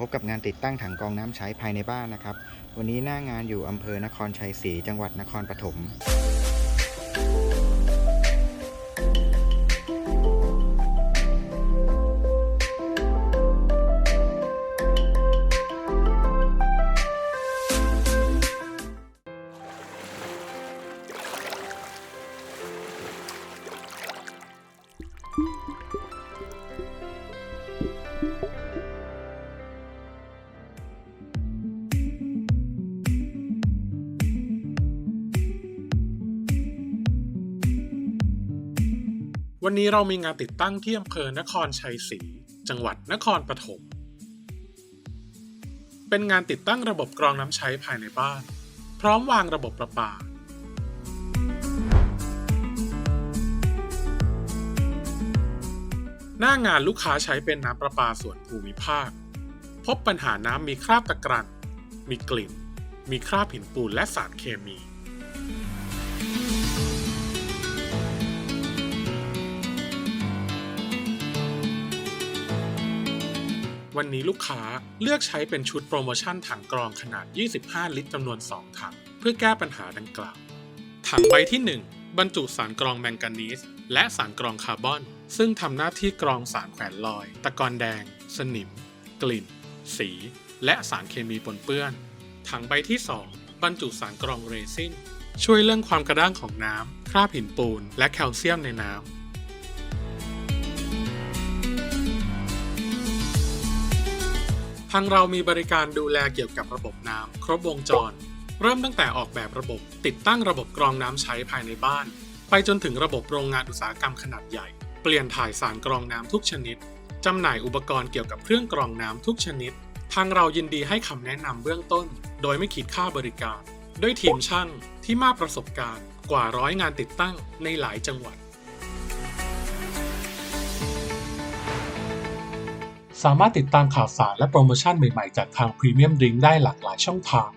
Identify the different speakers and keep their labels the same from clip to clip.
Speaker 1: พบกับงานติดตั้งถังกองน้ำใช้ภายในบ้านนะครับ วันนี้หน้างานอยู่อำเภอนครชัยศรีจังหวัดนครปฐม
Speaker 2: วันนี้เรามีงานติดตั้งที่อำเภอนครชัยศรีจังหวัดนครปฐม เป็นงานติดตั้งระบบกรองน้ำใช้ภายในบ้าน พร้อมวางระบบประปา หน้างานลูกค้าใช้เป็นน้ำประปาส่วนภูมิภาค พบปัญหาน้ำมีคราบตะกรัน มีกลิ่น มีคราบหินปูนและสารเคมี วันนี้ลูกค้าเลือกใช้เป็นชุดโปรโมชั่นถังกรองขนาด 25 ลิตรจำนวน 2 ถัง เพื่อแก้ปัญหาดังกล่าว ถังใบที่ 1 บรรจุสารกรองแมงกานีสและสารกรองคาร์บอน ซึ่งทำหน้าที่กรองสารแขวนลอย ตะกอนแดง สนิม กลิ่น สี และสารเคมีปนเปื้อน ถังใบที่ 2 บรรจุสารกรองเรซินช่วยเรื่องความกระด้างของน้ำคราบหินปูน และแคลเซียมในน้ำ ทางเรามีบริการดูแลเกี่ยวกับระบบน้ำครบวงจร เริ่มตั้งแต่ออกแบบระบบ ติดตั้งระบบกรองน้ำใช้ภายในบ้าน ไปจนถึงระบบโรงงานอุตสาหกรรมขนาดใหญ่ เปลี่ยนถ่ายสารกรองน้ำทุกชนิดจำหน่ายอุปกรณ์เกี่ยวกับเครื่องกรองน้ำทุกชนิด ทางเรายินดีให้คำแนะนำเบื้องต้น โดยไม่คิดค่าบริการ ด้วยทีมช่างที่มากประสบการณ์กว่าร้อยงานติดตั้งในหลายจังหวัด สามารถติดตามข่าวสารและโปรโมชั่นใหม่ๆ จากทาง Premium Drink ได้หลากหลายช่องทาง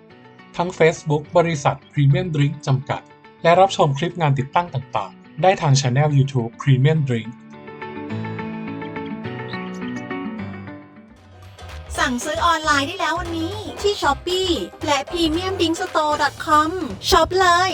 Speaker 2: ทั้ง Facebook บริษัท Premium Drink จำกัด และรับชมคลิปงานติดตั้งต่างๆ ได้ทาง Channel YouTube Premium Drink
Speaker 3: สั่งซื้อออนไลน์ได้แล้ววันนี้ที่ Shopee และ premiumdingstore.com ช็อปเลย